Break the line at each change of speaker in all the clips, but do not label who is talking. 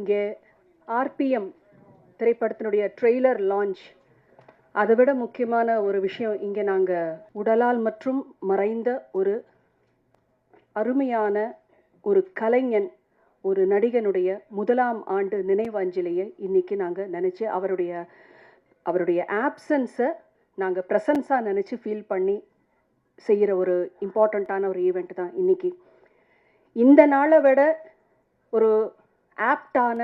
இங்கே ஆர்பிஎம் திரைப்படத்தினுடைய trailer launch. அதை விட முக்கியமான ஒரு விஷயம் இங்கே நாங்கள் உடலால் மற்றும் மறைந்த ஒரு அருமையான ஒரு கலைஞன் ஒரு நடிகனுடைய முதலாம் ஆண்டு நினைவாஞ்சலியை இன்றைக்கி நாங்கள் நினச்சி அவருடைய அவருடைய ஆப்சன்ஸை நாங்கள் ப்ரெசன்ஸாக நினச்சி ஃபீல் பண்ணி செய்கிற ஒரு இம்பார்ட்டண்ட்டான ஒரு ஈவெண்ட் தான் இன்னைக்கு. இந்த நாளை விட ஒரு ஆப்டான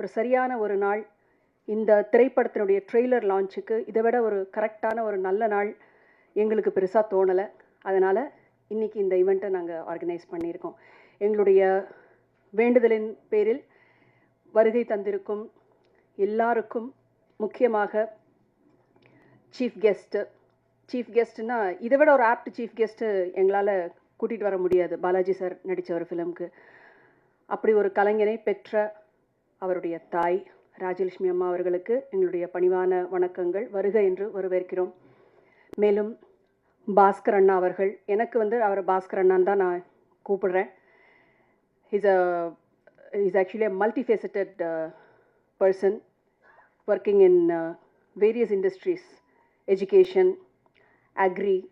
ஒரு சரியான ஒரு நாள். இந்த திரைப்படத்தினுடைய ட்ரெய்லர் லான்ச்சுக்கு இதை விட ஒரு கரெக்டான ஒரு நல்ல நாள் எங்களுக்கு பெருசாக தோணலை. அதனால் இன்றைக்கி இந்த ஈவெண்ட்டை நாங்கள் ஆர்கனைஸ் பண்ணியிருக்கோம். எங்களுடைய வேண்டுதலின் பேரில் வருகை தந்திருக்கும் எல்லாருக்கும் முக்கியமாக சீஃப் கெஸ்ட்டு சீஃப் கெஸ்ட்னா இதை விட ஒரு ஆப்ட் சீஃப் கெஸ்ட்டு எங்களால் கூட்டிகிட்டு வர முடியாது. பாலாஜி சார் நடித்த ஒரு ஃபிலிம்க்கு அப்படி ஒரு கலைஞனை பெற்ற அவருடைய தாய் ராஜலட்சுமி அம்மா அவர்களுக்கு எங்களுடைய பணிவான வணக்கங்கள். வருக என்று வரவேற்கிறோம். மேலும் பாஸ்கர் அண்ணா அவர்கள் எனக்கு வந்து அவர் பாஸ்கர் அண்ணான்னு தான் நான் கூப்பிடுறேன். Is uh is actually a multifaceted person working in various industries education education, agri,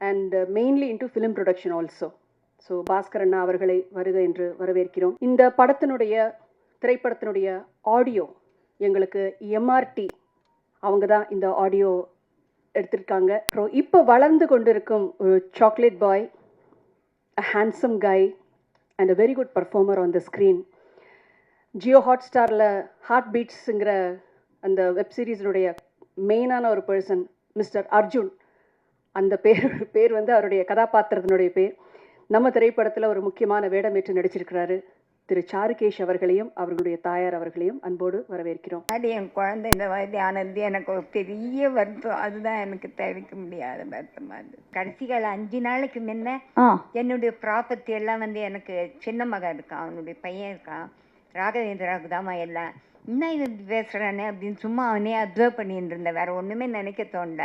and uh, mainly into film production also. So பாஸ்கரண்ணா அவர்களை வருக என்று வரவேற்கிறோம். இந்த படத்தினுடைய திரைப்படத்தினுடைய ஆடியோ எங்களுக்கு எம்ஆர்டி அவங்க தான் இந்த ஆடியோ எடுத்திருக்காங்க. அப்புறம் இப்போ வளர்ந்து கொண்டிருக்கும் ஒரு chocolate boy a handsome guy and a very good performer on the screen Jio hot ஸ்டாரில் ஹார்ட் பீட்ஸுங்கிற அந்த வெப் சீரிஸினுடைய மெயினான ஒரு பர்சன் மிஸ்டர் அர்ஜுன் அந்த பேர் பேர் வந்து அவருடைய கதாபாத்திரத்தினுடைய பேர். நம்ம திரைப்படத்தில் ஒரு முக்கியமான வேடமேற்று நடிச்சிருக்கிறாரு திரு சாருகேஷ் அவர்களையும் அவர்களுடைய தாயார் அவர்களையும் அன்போடு வரவேற்கிறோம்.
முன்னாடி என் குழந்தை இந்த மாதிரி ஆனது எனக்கு ஒரு பெரிய வருத்தம். அதுதான் எனக்கு தவிர்க்க முடியாத வருத்தமாக இருந்தது. கடைசி கால அஞ்சு நாளைக்கு முன்ன என்னுடைய ப்ராப்பர்ட்டி எல்லாம் வந்து எனக்கு சின்ன மகன் இருக்கான் அவனுடைய பையன் இருக்கான் ராகவேந்திராவுக்கு தாம்மா எல்லாம். என்ன இது பேசுகிறானே அப்படின்னு சும்மா அவனே அப்சர்வ் பண்ணிட்டு இருந்தேன். வேற ஒன்றுமே நினைக்க தோணல.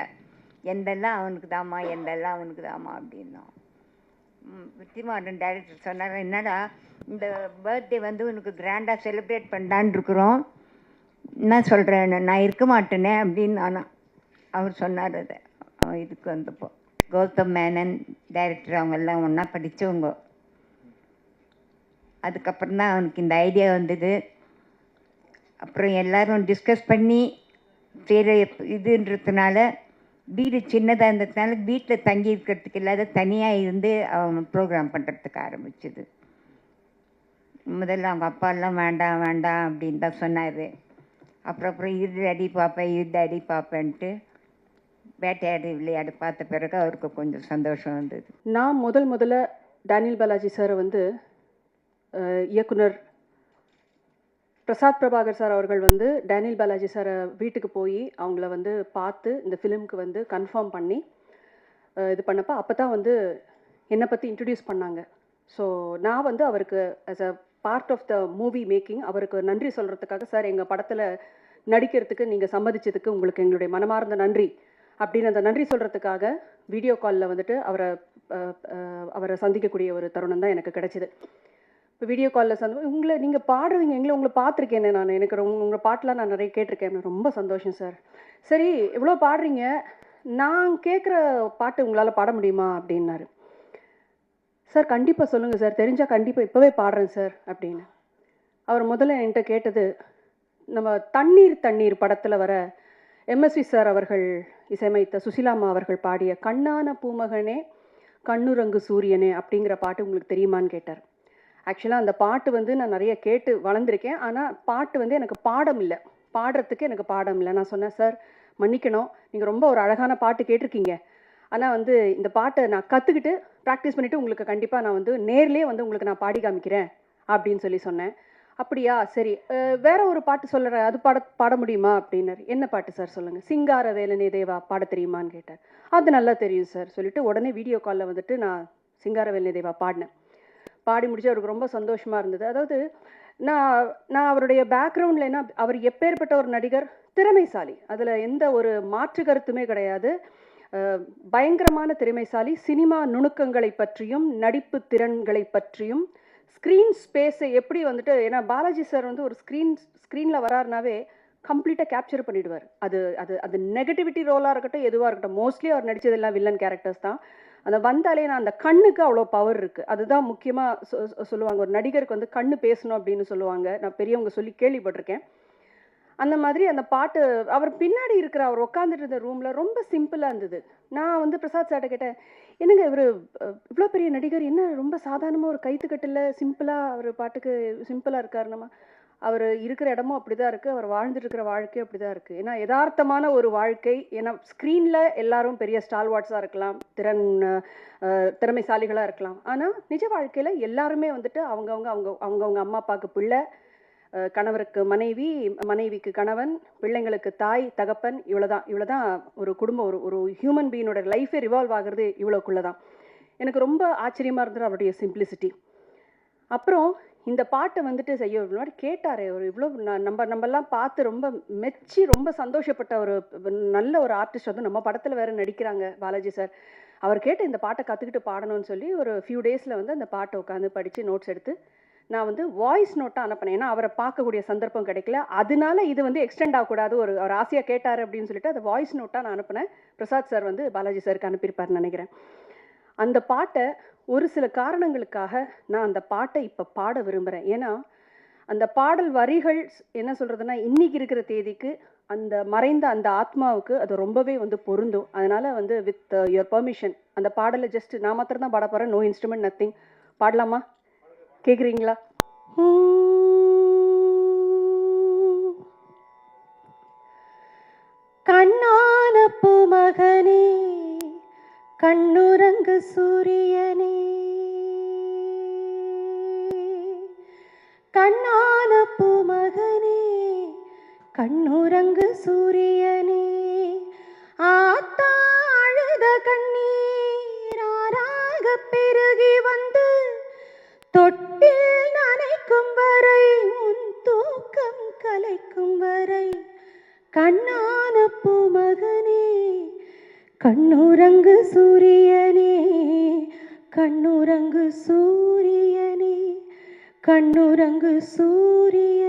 எந்தெல்லாம் அவனுக்கு தாம்மா எந்தெல்லாம் அவனுக்கு தாம்மா அப்படின்னோம் வெற்றிமாறன் டைரக்டர் சொன்னார். என்னடா இந்த பர்த்டே வந்து உனக்கு கிராண்டாக செலிப்ரேட் பண்ணலான்னு இருக்கிறோம். என்ன சொல்கிறேன் நான் இருக்க மாட்டேனே அப்படின்னு நானும் அவர் சொன்னார் அதை. அவன் இதுக்கு வந்தப்போ கௌதம் மேனன் டைரக்டர் அவங்கெல்லாம் ஒன்றா படித்தவங்க அதுக்கப்புறம் தான் அவனுக்கு இந்த ஐடியா வந்தது. அப்புறம் எல்லோரும் டிஸ்கஸ் பண்ணி சரி இதுன்றதுனால வீடு சின்னதாக இருந்ததுனால வீட்டில் தங்கி இருக்கிறதுக்கு இல்லாத தனியாக இருந்து அவன் ப்ரோக்ராம் பண்ணுறதுக்கு ஆரம்பிச்சது. முதல்ல அவங்க அப்பாலாம் வேண்டாம் வேண்டாம் அப்படின்னு தான் சொன்னார். அப்புறம் அப்புறம் இரு அடி பார்ப்பேன் இரு அடி பார்ப்பேன்ட்டு வேட்டையாடு விளையாடு பார்த்த பிறகு அவருக்கு கொஞ்சம் சந்தோஷம் வந்தது.
நான் முதல் முதல்ல டேனியல் பாலாஜி சாரை வந்து இயக்குனர் பிரசாத் பிரபாகர் சார் அவர்கள் வந்து டேனியல் பாலாஜி சாரை வீட்டுக்கு போய் அவங்கள வந்து பார்த்து இந்த ஃபிலிம்க்கு வந்து கன்ஃபார்ம் பண்ணி இது பண்ணப்போ அப்போ தான் வந்து என்னை பற்றி இன்ட்ரடியூஸ் பண்ணாங்க. ஸோ நான் வந்து அவருக்கு as a part of the movie making அவருக்கு நன்றி சொல்கிறதுக்காக சார் எங்கள் படத்தில் நடிக்கிறதுக்கு நீங்கள் சம்மதிச்சதுக்கு உங்களுக்கு எங்களுடைய மனமார்ந்த நன்றி. அப்படின்னு அந்த நன்றி சொல்கிறதுக்காக வீடியோ காலில் வந்துட்டு அவரை அவரை சந்திக்கக்கூடிய ஒரு தருணம் தான் எனக்கு கிடைச்சிது. இப்போ வீடியோ காலில் சந்தி உங்களை நீங்கள் பாடுறீங்க எங்களை உங்களை பார்த்துருக்கேனே நான். எனக்கு ரொம்ப உங்கள் பாட்டெலாம் நான் நிறைய கேட்டிருக்கேன். ரொம்ப சந்தோஷம் சார் சரி இவ்வளோ பாடுறீங்க. நான் கேட்குற பாட்டு உங்களால் பாட முடியுமா? அப்படின்னாரு. சார் கண்டிப்பாக சொல்லுங்கள் சார் தெரிஞ்சால் கண்டிப்பாக இப்போவே பாடுறேன் சார் அப்படின்னு. அவர் முதல்ல என்கிட்ட கேட்டது நம்ம தண்ணீர் தண்ணீர் படத்தில் வர எம்எஸ்வி சார் அவர்கள் இசையமைத்த சுசிலாமா அவர்கள் பாடிய கண்ணான பூமகனே கண்ணுரங்கு சூரியனே அப்படிங்கிற பாட்டு உங்களுக்கு தெரியுமான்னு கேட்டார். ஆக்சுவலாக அந்த பாட்டு வந்து நான் நிறைய கேட்டு வளர்ந்துருக்கேன். ஆனால் பாட்டு வந்து எனக்கு பாடம் இல்லை. பாடுறதுக்கு எனக்கு பாடம் இல்லை. நான் சொன்னேன் சார் மன்னிக்கணும். நீங்கள் ரொம்ப ஒரு அழகான பாட்டு கேட்டிருக்கீங்க. ஆனால் வந்து இந்த பாட்டை நான் கற்றுக்கிட்டு ப்ராக்டிஸ் பண்ணிவிட்டு உங்களுக்கு கண்டிப்பாக நான் வந்து நேர்லேயே வந்து உங்களுக்கு நான் பாடி காமிக்கிறேன் அப்படின்னு சொல்லி சொன்னேன். அப்படியா? சரி. வேற ஒரு பாட்டு சொல்கிறேன் அது பாட பாட முடியுமா? அப்படின்னாரு. என்ன பாட்டு சார்? சொல்லுங்கள் சிங்கார வேலனே தேவா பாட தெரியுமான்னு கேட்டார். அது நல்லா தெரியும் சார். சொல்லிட்டு உடனே வீடியோ காலில் வந்துட்டு நான் சிங்கார வேலனே தேவா பாடினேன். பாடி முடிச்சு அவருக்கு ரொம்ப சந்தோஷமாக இருந்தது. அதாவது நான் நான் அவருடைய பேக்ரவுண்டில் என்ன அவர் எப்பேற்பட்ட ஒரு நடிகர்? திறமைசாலி. அதில் எந்த ஒரு மாற்று கருத்துமே கிடையாது. பயங்கரமான திறமைசாலி. சினிமா நுணுக்கங்களை பற்றியும் நடிப்பு திறன்களை பற்றியும் ஸ்க்ரீன் ஸ்பேஸை எப்படி வந்துட்டு ஏன்னா பாலாஜி சார் வந்து ஒரு ஸ்க்ரீன் ஸ்க்ரீனில் வராருனாவே கம்ப்ளீட்டாக கேப்சர் பண்ணிடுவார். அது அது அது நெகட்டிவிட்டி ரோலாக இருக்கட்டும் எதுவாக இருக்கட்டும் மோஸ்ட்லி அவர் நடித்ததெல்லாம் வில்லன் கேரக்டர்ஸ் தான். அந்த வந்தாலே நான் அந்த கண்ணுக்கு அவ்வளோ பவர் இருக்குது அதுதான் முக்கியமாக சொல்லுவாங்க. ஒரு நடிகருக்கு வந்து கண்ணு பேசணும் அப்படின்னு சொல்லுவாங்க. நான் பெரியவங்க சொல்லி கேள்விப்பட்டிருக்கேன். அந்த மாதிரி அந்த பாட்டு அவர் பின்னாடி இருக்கிற அவர் உட்காந்துட்டு இருந்த ரூமில் ரொம்ப சிம்பிளாக இருந்தது. நான் வந்து பிரசாத் சார்ட்ட கேட்டேன் என்னங்க இவர் இவ்வளோ பெரிய நடிகர் என்ன ரொம்ப சாதாரணமாக ஒரு கைத்துக்கட்டில் சிம்பிளாக அவர் பாட்டுக்கு சிம்பிளாக இருக்காருனமா அவர் இருக்கிற இடமும் அப்படி தான் இருக்குது அவர் வாழ்ந்துட்டு இருக்கிற வாழ்க்கையும் அப்படி தான் இருக்குது ஏன்னா யதார்த்தமான ஒரு வாழ்க்கை. ஏன்னா ஸ்க்ரீனில் எல்லாரும் பெரிய ஸ்டால்வாட்ஸாக இருக்கலாம். திறன் திறமைசாலிகளாக இருக்கலாம். ஆனால் நிஜ வாழ்க்கையில் எல்லாருமே வந்துட்டு அவங்கவுங்க அவங்க அவங்கவுங்க அம்மா அப்பாவுக்கு பிள்ளை கணவருக்கு மனைவி மனைவிக்கு கணவன் பிள்ளைங்களுக்கு தாய் தகப்பன் இவ்வளோதான் இவ்வளோதான் ஒரு குடும்பம் ஒரு ஒரு ஹியூமன் பீயினோட லைஃபே ரிவால்வ் ஆகுறது இவ்வளோக்குள்ளே தான் எனக்கு ரொம்ப ஆச்சரியமாக இருந்தது அவருடைய சிம்பிளிசிட்டி அப்புறம் இந்த பாட்டை வந்துட்டு செய்ய முன்னாடி கேட்டாரே ஒரு இவ்வளோ நம்ம நம்மலாம் பார்த்து ரொம்ப மெச்சி ரொம்ப சந்தோஷப்பட்ட ஒரு நல்ல ஒரு ஆர்டிஸ்ட் வந்து நம்ம படத்தில் வேற நடிக்கிறாங்க பாலாஜி சார் அவர் கேட்டு இந்த பாட்டை கற்றுக்கிட்டு பாடணும்னு சொல்லி ஒரு ஃபியூ டேஸில் வந்து அந்த பாட்டை உட்காந்து படித்து நோட்ஸ் எடுத்து நான் வந்து வாய்ஸ் நோட்டாக அனுப்பினேன். ஏன்னா அவரை பார்க்கக்கூடிய சந்தர்ப்பம் கிடைக்கல. அதனால இது வந்து எக்ஸ்டெண்ட் ஆகக்கூடாது. ஒரு அவர் ஆசையாக கேட்டார் அப்படின்னு சொல்லிட்டு அதை வாய்ஸ் நோட்டாக நான் அனுப்பினேன். பிரசாத் சார் வந்து பாலாஜி சாருக்கு அனுப்பியிருப்பார்னு நினைக்கிறேன். அந்த பாட்டை ஒரு சில காரணங்களுக்காக நான் அந்த பாட்டை இப்போ பாட விரும்புகிறேன் ஏன்னா அந்த பாடல் வரிகள் என்ன சொல்கிறதுனா இன்னைக்கு இருக்கிற தேதிக்கு அந்த மறைந்த அந்த ஆத்மாவுக்கு அது ரொம்பவே வந்து பொருந்தும். அதனால் வந்து வித் யுவர் பெர்மிஷன் அந்த பாடலை ஜஸ்ட் நான் மாத்திரம் தான் பாட போகிறேன் நோ இன்ஸ்ட்ருமெண்ட் நத்திங் பாடலாமா? கேட்குறீங்களா கண்ணான பூமகனே கண்ணுரங்கு சூரியனே. கண்ணான பூமகனே கண்ணுரங்கு சூரியனே. ஆத்தா அழுத கண்ணீராக பெருகி வந்து தொட்டில் நனைக்கும் வரை உன் தூக்கம் கலைக்கும் வரை கண்ணான பூமகனே. கண்ணுரங்கு சூரியனே கண்ணுரங்கு சூரியனே கண்ணுரங்கு சூரிய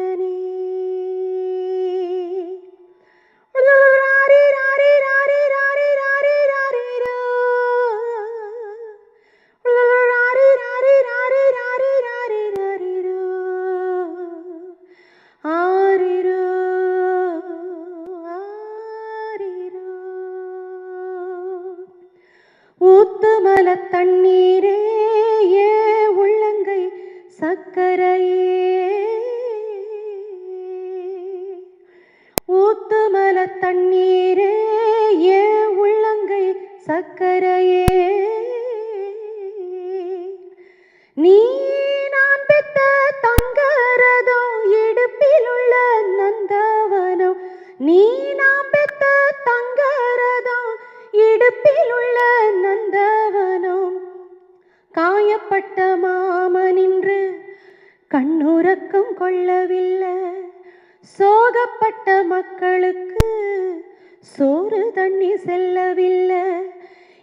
ಕರ சோகப்பட்ட மக்களுக்கு சோறு தண்ணி செல்லவில்லை.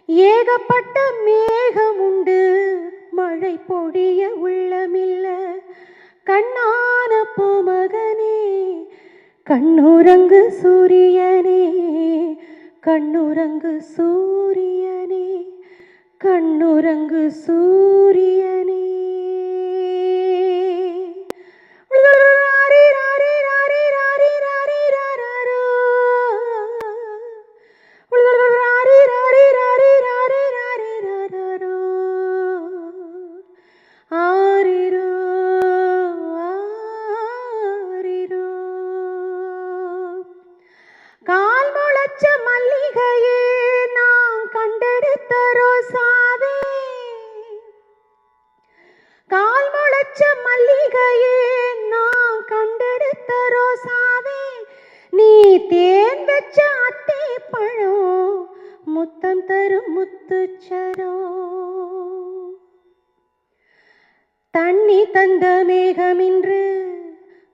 ஏகப்பட்ட மேகம் உண்டு மழை பொழிய உள்ளமில்ல. கண்ணான பூமகனே கண்ணுரங்கு சூரியனே கண்ணுரங்கு சூரியனே கண்ணுரங்கு சூரியனே.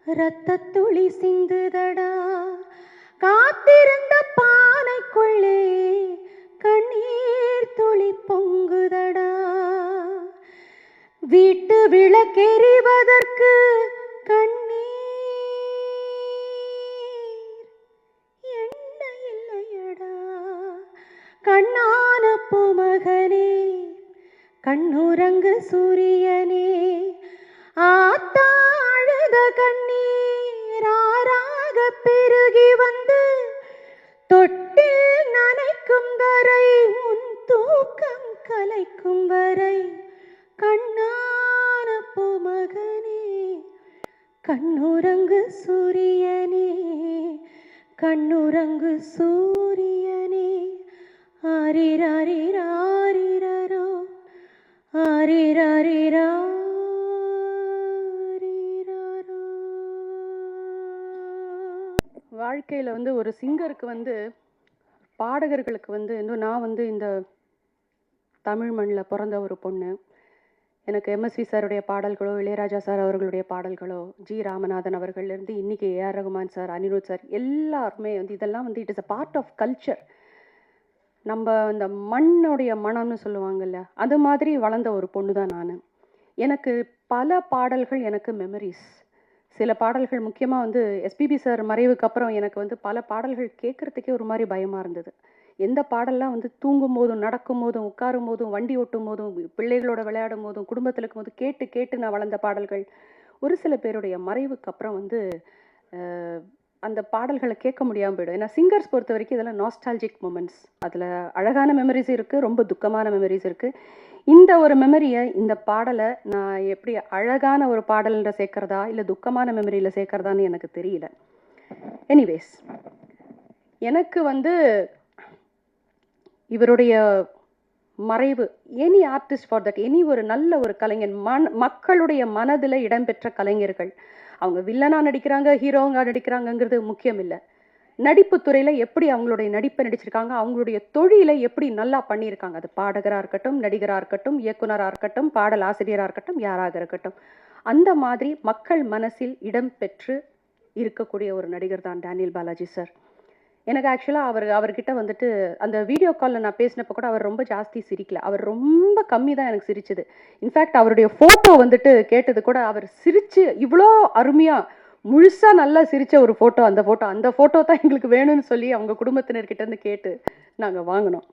இரத்தத்துளி சிந்துதடா. காத்திருந்த பானைக்குள்ளே கண்ணீர் துளி பொங்குதடா. வீட்டு விளக்கெறிவதற்கு கண்ணீர். என்ன இல்லையடா கண்ணான புமகனே கண்ணுரங்கு சூரியனே ஆத்தா கண்ணீர் கண்ணீராக பெருகி வந்து தொட்டில் நனைக்கும் வரை உன் தூக்கம் கலைக்கும் வரை கண்ணான பூமகனே கண்ணுரங்கு சூரியனே கண்ணுரங்கு சூரியனே ஆரிரரிரோ ஆரிராரிராரிரரோ வாழ்க்கையில் வந்து ஒரு சிங்கருக்கு வந்து பாடகர்களுக்கு வந்து இன்னும் நான் வந்து இந்த தமிழ் மண்ணில் பிறந்த ஒரு பொண்ணு. எனக்கு எம்எஸ்வி சாருடைய பாடல்களோ இளையராஜா சார் அவர்களுடைய பாடல்களோ ஜி ராமநாதன் அவர்கள்லேருந்து இன்னைக்கு AR Rahman sir Anirudh sir எல்லாருமே வந்து இதெல்லாம் வந்து it is a part of culture நம்ம இந்த மண்ணுடைய மனம்னு சொல்லுவாங்கல்ல அது மாதிரி வளர்ந்த ஒரு பொண்ணு தான் நான். எனக்கு பல பாடல்கள் எனக்கு மெமரிஸ் சில பாடல்கள் முக்கியமாக வந்து எஸ்பிபி சார் மறைவுக்கு அப்புறம் எனக்கு வந்து பல பாடல்கள் கேட்குறதுக்கே ஒரு மாதிரி பயமாக இருந்தது. எந்த பாடல்லாம் வந்து தூங்கும் போதும் நடக்கும் போதும் உட்காரும் போதும் வண்டி ஓட்டும் போதும் பிள்ளைகளோட விளையாடும் போதும் குடும்பத்தில் இருக்கும் போது கேட்டு கேட்டு நான் வளர்ந்த பாடல்கள் ஒரு சில பேருடைய மறைவுக்கு அப்புறம் வந்து அந்த பாடல்களை கேட்க முடியாமல் போயிடும். ஏன்னா சிங்கர்ஸ் பொறுத்த வரைக்கும் இதெல்லாம் நாஸ்டாலஜிக் மூமெண்ட்ஸ் அதில் அழகான மெமரிஸ் இருக்குது ரொம்ப துக்கமான மெமரிஸ் இருக்குது இந்த ஒரு மெமரியை இந்த பாடலை நான் எப்படி அழகான ஒரு பாடல்ன்ற சேர்க்கறதா இல்லை துக்கமான மெமரியில் சேர்க்கறதான்னு எனக்கு தெரியல. எனிவேஸ் எனக்கு வந்து இவருடைய மறைவு any artist for that any ஒரு நல்ல ஒரு கலைஞன் மண் மக்களுடைய மனதில் இடம்பெற்ற கலைஞர்கள். அவங்க வில்லனாக நடிக்கிறாங்க ஹீரோங்க நடிக்கிறாங்கங்கிறது முக்கியம் இல்லை நடிப்பு துறையில் எப்படி அவங்களுடைய நடிப்பை நடிச்சிருக்காங்க அவங்களுடைய தொழிலை எப்படி நல்லா பண்ணியிருக்காங்க. அது பாடகராக இருக்கட்டும் நடிகராக இருக்கட்டும் இயக்குனராக இருக்கட்டும் பாடல் ஆசிரியராக இருக்கட்டும் யாராக இருக்கட்டும். அந்த மாதிரி மக்கள் மனசில் இடம்பெற்று இருக்கக்கூடிய ஒரு நடிகர் தான் டேனியல் பாலாஜி சார். எனக்கு ஆக்சுவலாக அவர் அவர்கிட்ட வந்துட்டு அந்த வீடியோ காலில் நான் பேசினப்போ கூட அவர் ரொம்ப ஜாஸ்தி சிரிக்கல. அவர் ரொம்ப கம்மி தான் எனக்கு சிரிச்சது. இன்ஃபேக்ட் அவருடைய ஃபோட்டோ வந்துட்டு கேட்டது கூட அவர் சிரிச்சு இவ்வளோ அருமையாக முழுசாக நல்லா சிரிச்ச ஒரு ஃபோட்டோ அந்த ஃபோட்டோ அந்த ஃபோட்டோ தான் எங்களுக்கு வேணும்னு சொல்லி அவங்க குடும்பத்தினர்கிட்ட இருந்து கேட்டு நாங்கள் வாங்கினோம்.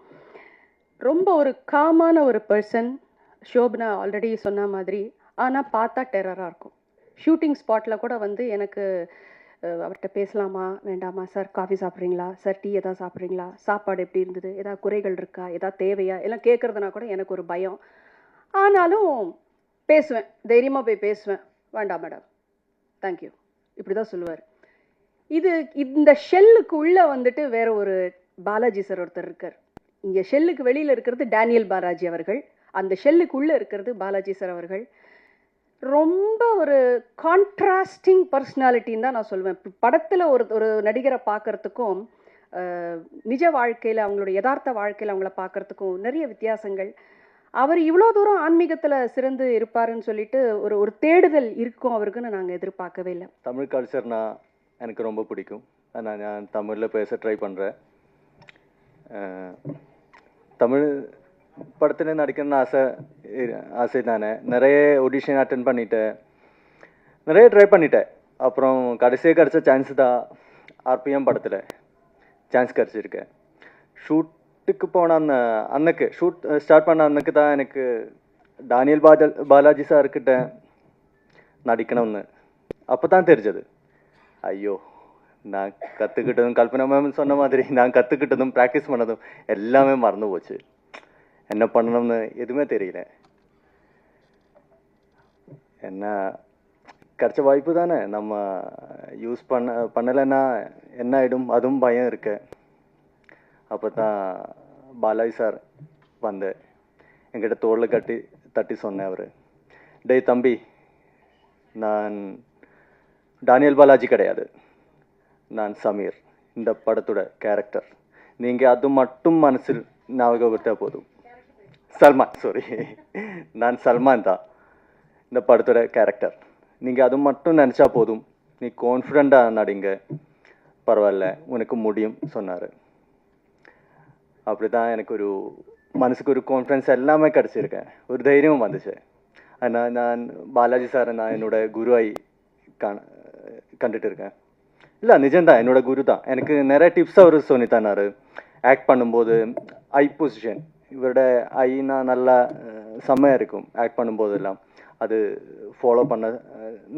ரொம்ப ஒரு காமான ஒரு பர்சன் ஷோபனா ஆல்ரெடி சொன்ன மாதிரி. ஆனால் பார்த்தா டெரராக இருக்கும். ஷூட்டிங் ஸ்பாட்டில் கூட வந்து எனக்கு அவர்கிட்ட பேசலாமா வேண்டாமா சார் காஃபி சாப்பிட்றீங்களா சார் டீ எதாவது சாப்பிட்றீங்களா சாப்பாடு எப்படி இருந்தது ஏதாவது குறைகள் இருக்கா ஏதாவது தேவையா எல்லாம் கேட்குறதுனா கூட எனக்கு ஒரு பயம். ஆனாலும் பேசுவேன் தைரியமாக போய் பேசுவேன். வேண்டாம் மேடம் தேங்க்யூ இப்படி தான் சொல்லுவார். இது இந்த ஷெல்லுக்கு உள்ளே வந்துட்டு வேற ஒரு பாலாஜி சார் ஒருத்தர் இருக்கார். இங்கே ஷெல்லுக்கு வெளியில் இருக்கிறது டேனியல் பாலாஜி அவர்கள். அந்த ஷெல்லுக்கு உள்ளே இருக்கிறது பாலாஜி சார் அவர்கள். ரொம்ப ஒரு கான்ட்ராஸ்டிங் பர்சனாலிட்டின்னு தான் நான் சொல்லுவேன் படத்தில் ஒரு ஒரு நடிகரை பார்க்கறதுக்கும் நிஜ வாழ்க்கையில் அவங்களோட யதார்த்த வாழ்க்கையில் அவங்கள பார்க்குறதுக்கும் நிறைய வித்தியாசங்கள். அவர் இவ்வளோ தூரம் ஆன்மீகத்தில் சிறந்து இருப்பாருன்னு சொல்லிட்டு ஒரு ஒரு தேடுதல் இருக்கும் அவருக்குன்னு நாங்கள் எதிர்பார்க்கவே இல்லை.
தமிழ் கல்ச்சர்னா எனக்கு ரொம்ப பிடிக்கும். நான் நான் தமிழில் பேச ட்ரை பண்ணுறேன் தமிழ் படத்தில் நடிக்கணும்னு ஆசை ஆசை தானே. நிறைய ஒடிஷன் அட்டன் பண்ணிட்டேன். நிறைய ட்ரை பண்ணிட்டேன். அப்புறம் கடைசியாக கிடச்ச சான்ஸ் தான் ஆர்பிஎம் படத்தில். சான்ஸ் கிடச்சிருக்கேன் ஷூட் ஷூட்டுக்கு போன அந்த அன்னைக்கு ஷூட் ஸ்டார்ட் பண்ண அன்னைக்கு தான் எனக்கு டானியல் பாஜ பாலாஜி சார்கிட்ட நடிக்கணும்னு அப்போ தான் தெரிஞ்சது ஐயோ நான் கற்றுக்கிட்டதும் கல்பனா மேம் சொன்ன மாதிரி நான் கற்றுக்கிட்டதும் ப்ராக்டிஸ் பண்ணதும் எல்லாமே மறந்து போச்சு என்ன பண்ணணும்னு எதுவுமே தெரியல என்ன கிடைச்ச வாய்ப்பு தானே நம்ம யூஸ் பண்ண பண்ணலைன்னா என்ன ஆகிடும் அதுவும் பயம் இருக்கு அப்போ தான் பாலாஜி சார் வந்து என்கிட்ட தோளில் கட்டி தட்டி சொன்னேன் அவர். டேய் தம்பி நான் டானியல் பாலாஜி கிடையாது. நான் சமீர் இந்த படத்தோட கேரக்டர். நீங்கள் அது மட்டும் மனசில் ஞாபகப்படுத்தா போதும். சல்மான் சாரி நான் சல்மான் தான் இந்த படத்தோட கேரக்டர். நீங்கள் அது மட்டும் நினச்சா போதும். நீ கான்ஃபிடண்ட்டாக நடிங்க. பரவாயில்ல உனக்கு முடியும் சொன்னார். அப்படி தான் எனக்கு ஒரு மனசுக்கு ஒரு கான்ஃபிடன்ஸ் எல்லாமே கிடச்சிருக்கேன் ஒரு தைரியமும் வந்துச்சு. நான் நான் பாலாஜி சாரை நான் என்னோட குருவாய் காண கண்டுட்டு இருக்கேன் இல்லை நிஜம்தான். என்னோட குரு தான் எனக்கு நிறைய டிப்ஸ் அவர் சொல்லி தந்தார். ஆக்ட் பண்ணும்போது ஐ பொசிஷன் இவரோட ஐனா நல்லா செம்மையாக இருக்கும் ஆக்ட் பண்ணும்போதெல்லாம். அது ஃபாலோ பண்ண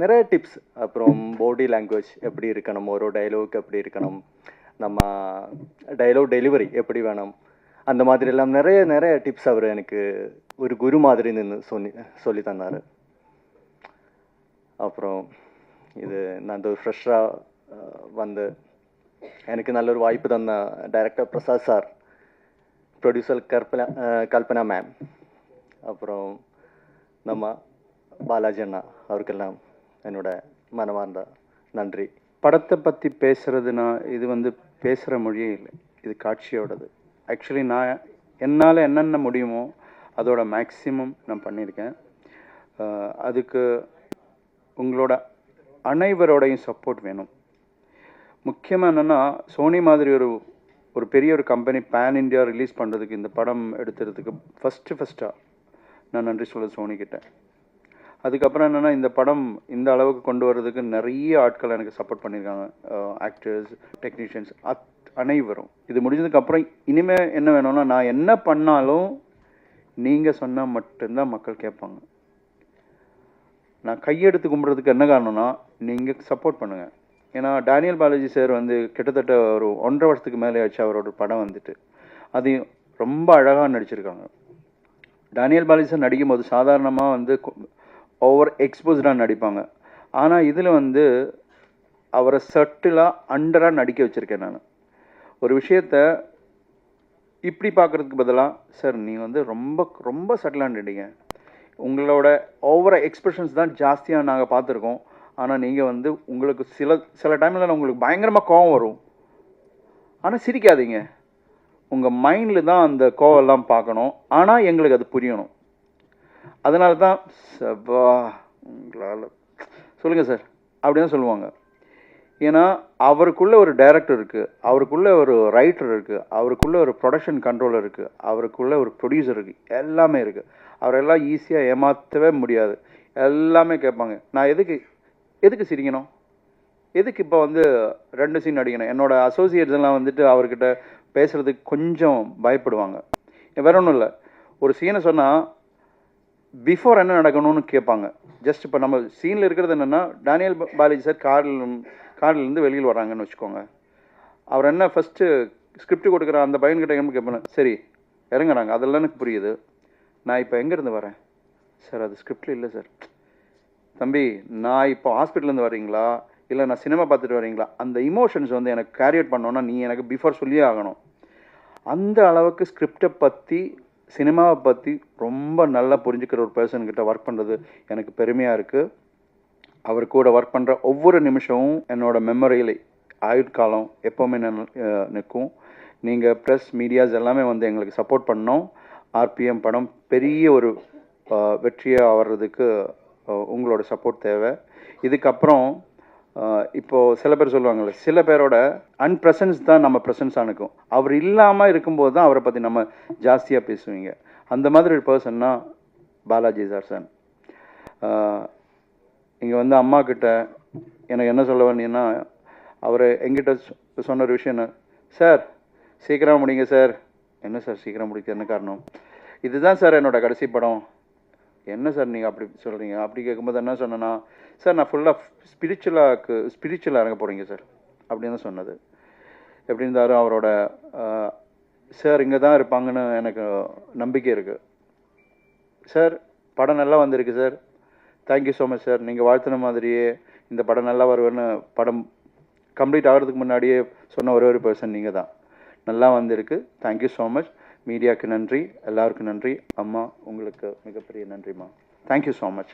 நிறைய டிப்ஸ் அப்புறம் பாடி லாங்குவேஜ் எப்படி இருக்கணும்? ஒரு டைலாக் எப்படி இருக்கணும்? நம்ம டைலாக் டெலிவரி எப்படி வேணும்? அந்த மாதிரி எல்லாம் நிறைய நிறைய டிப்ஸ் அவர் எனக்கு ஒரு குரு மாதிரி நின்று சொல்லி சொல்லி தந்தார். அப்புறம் இது நான் இந்த ஃப்ரெஷ்ஷாக வந்து எனக்கு நல்ல ஒரு வாய்ப்பு தந்த director Prasad sir producer Kalpana Kalpana ma'am அப்புறம் நம்ம பாலாஜி அண்ணா அவருக்கெல்லாம் என்னோட மனமார்ந்த நன்றி.
படத்தை பற்றி பேசுகிறதுனா இது வந்து பேசுகிற மொழியே இல்லை. இது காட்சியோடது. ஆக்சுவலி நான் என்னால் என்னென்ன முடியுமோ அதோட மேக்சிமம் நான் பண்ணியிருக்கேன். அதுக்கு உங்களோட அனைவரோடையும் சப்போர்ட் வேணும். முக்கியமாக என்னென்னா சோனி மாதிரி ஒரு ஒரு பெரிய ஒரு கம்பெனி பேன் இந்தியா ரிலீஸ் பண்ணுறதுக்கு இந்த படம் எடுத்துறதுக்கு ஃபஸ்ட்டு ஃபஸ்ட்டாக நான் நன்றி சொல்ல சோனி அதுக்கப்புறம் என்னென்னா இந்த படம் இந்த அளவுக்கு கொண்டு வர்றதுக்கு நிறைய ஆட்கள் எனக்கு சப்போர்ட் பண்ணியிருக்காங்க. ஆக்டர்ஸ் டெக்னீஷியன்ஸ் அத் அனைவரும். இது முடிஞ்சதுக்கப்புறம் இனிமேல் என்ன வேணும்னா நான் என்ன பண்ணாலும் நீங்கள் சொன்னால் மட்டும்தான் மக்கள் கேட்பாங்க. நான் கையெடுத்து கும்பிட்றதுக்கு என்ன காரணம்னா நீங்கள் சப்போர்ட் பண்ணுங்கள் ஏன்னா டேனியல் பாலாஜி சார் வந்து கிட்டத்தட்ட ஒரு ஒன்றரை வருஷத்துக்கு மேலே ஆச்சு அவரோட படம் வந்துட்டு. அதையும் ரொம்ப அழகாக நடிச்சிருக்காங்க. டேனியல் பாலாஜி சார் நடிக்கும்போது சாதாரணமாக வந்து ஓவர் எக்ஸ்போஸ்டாக நடிப்பாங்க ஆனால் இதில் வந்து அவரை சட்டிலாக அண்டராக நடிக்க வச்சுருக்கேன் நான். ஒரு விஷயத்த இப்படி பார்க்குறதுக்கு பதிலாக சார் நீங்கள் வந்து ரொம்ப ரொம்ப சட்டிலாக நடிங்க. உங்களோட ஓவர எக்ஸ்பிரஷன்ஸ் தான் ஜாஸ்தியாக நாங்கள் பார்த்துருக்கோம். ஆனால் நீங்கள் வந்து உங்களுக்கு சில சில டைமில் உங்களுக்கு பயங்கரமாக கோவம் வரும். ஆனால் சிரிக்காதீங்க. உங்கள் மைண்டில் தான் அந்த கோவெல்லாம் பார்க்கணும். ஆனால் எங்களுக்கு அது புரியணும். அதனால தான் சபா உங்களால். சொல்லுங்கள் சார். அப்படி தான் சொல்லுவாங்க. ஏன்னா அவருக்குள்ளே ஒரு டைரக்டர் இருக்குது அவருக்குள்ளே ஒரு ரைட்டர் இருக்குது அவருக்குள்ள ஒரு ப்ரொடக்ஷன் கண்ட்ரோலர் இருக்குது அவருக்குள்ளே ஒரு ப்ரொடியூசர் இருக்குது எல்லாமே இருக்குது அவரெல்லாம் ஈஸியாக ஏமாற்றவே முடியாது. எல்லாமே கேட்பாங்க. நான் எதுக்கு எதுக்கு சிரிக்கணும்? எதுக்கு இப்போ வந்து ரெண்டு சீன் அடிக்கணும் என்னோடய அசோசியேட்ஸ் எல்லாம் வந்துட்டு அவர்கிட்ட பேசுகிறதுக்கு கொஞ்சம் பயப்படுவாங்க. வேற ஒன்றும் இல்லை. ஒரு சீனை சொன்னால் பிஃபோர் என்ன நடக்கணும்னு கேட்பாங்க. ஜஸ்ட் இப்போ நம்ம சீனில் இருக்கிறது என்னென்னா டேனியல் பாலாஜி சார் காரில் கார்லேருந்து வெளியில் வராங்கன்னு வச்சுக்கோங்க. அவர் என்ன ஃபஸ்ட்டு ஸ்கிரிப்ட் கொடுக்குற அந்த பையன்கிட்ட என்ன கேட்பேன் சரி இறங்குறாங்க அதெல்லாம் எனக்கு புரியுது. நான் இப்போ எங்கேருந்து வரேன்? சார் அது ஸ்கிரிப்டில் இல்லை சார் தம்பி நான் இப்போ ஹாஸ்பிட்டல்லேருந்து வரீங்களா இல்லை நான் சினிமா பார்த்துட்டு வரீங்களா அந்த இமோஷன்ஸ் வந்து எனக்கு கேரியட் பண்ணோன்னா நீ எனக்கு பிஃபோர் சொல்லியே ஆகணும். அந்த அளவுக்கு ஸ்கிரிப்டை பற்றி சினிமாவை பற்றி ரொம்ப நல்லா புரிஞ்சுக்கிற ஒரு பர்சன்கிட்ட ஒர்க் பண்ணுறது எனக்கு பெருமையாக இருக்குது அவர் கூட ஒர்க் பண்ணுற ஒவ்வொரு நிமிஷமும் என்னோட மெமரியில் ஆயுட்காலம் எப்போவுமே நிற்கும். நீங்கள் ப்ரெஸ் மீடியாஸ் எல்லாமே வந்து எங்களுக்கு சப்போர்ட் பண்ணோம். ஆர்பிஎம் படம் பெரிய ஒரு வெற்றியாக வர்றதுக்கு உங்களோட சப்போர்ட் தேவை. இதுக்கப்புறம் இப்போது சில பேர் சொல்லுவாங்கள்ல சில பேரோட அன்பிரசன்ஸ் தான் நம்ம ப்ரெசன்ஸ் அனுக்கும் அவர் இல்லாமல் இருக்கும்போது தான் அவரை பற்றி நம்ம ஜாஸ்தியாக பேசுவீங்க. அந்த மாதிரி ஒரு பர்சன்னா பாலாஜி சார். சார் இங்கே வந்து அம்மா கிட்ட எனக்கு என்ன சொல்ல வேண்டியன்னா அவர் எங்கிட்ட சொ- சொன்ன ஒரு விஷயம் என்ன? சார் சீக்கிரம் முடிங்க சார். என்ன சார் சீக்கிரம் முடிக்க என்ன காரணம்? இதுதான் சார் என்னோட கடைசி படம். என்ன சார் நீங்கள் அப்படி சொல்கிறீங்க அப்படி கேட்கும்போது என்ன சொன்னேன்னா சார் நான் ஃபுல்லாக ஸ்பிரிச்சுவலாக்கு ஸ்பிரிச்சுவலாக இறங்க போகிறீங்க சார். அப்படின்னு தான் சொன்னது. எப்படி இருந்தாலும் அவரோட சார் இங்கே தான் இருப்பாங்கன்னு எனக்கு நம்பிக்கை இருக்குது சார் படம் நல்லா வந்திருக்கு sir. Thank you so much sir. நீங்கள் வாழ்த்தின மாதிரியே இந்த படம் நல்லா வருவேன்னு படம் கம்ப்ளீட் ஆகிறதுக்கு முன்னாடியே சொன்ன ஒரே ஒரு பர்சன் நீங்கள் தான். நல்லா வந்திருக்கு. தேங்க்யூ ஸோ மச் மீடியாவுக்கு நன்றி எல்லாருக்கும் நன்றி. அம்மா உங்களுக்கு மிகப்பெரிய நன்றிம்மா. Thank you so much